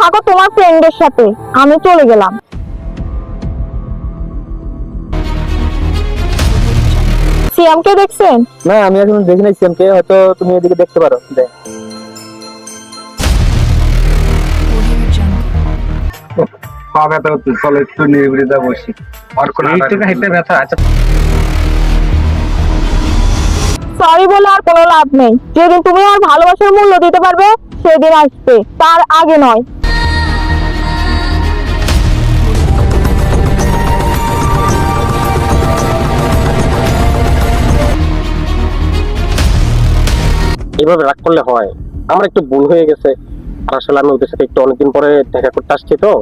থাকো তোমার ফ্রেন্ডের সাথে। আমি চলে গেলাম। সিয়ামকে দেখছেন? না আমি এখন দেখি নাই সিএমকে হয়তো তুমি এদিকে দেখতে পারো। দেখ পা ব্যথা হচ্ছে চলো একটু নিরিবিলিতে বসি। আর কোনো এই হাইটে ব্যথা আচ্ছা। সরি বলে আর কোনো লাভ নেই। যেদিন তুমি আর ভালোবাসার মূল্য দিতে পারবে সেদিন আসবে। তার আগে নয়। এইভাবে রাগ করলে হয়। আমার একটু ভুল হয়ে গেছে। আসলে আমি ওদের সাথে একটু অনেকদিন পরে দেখা করতে আসছি তো।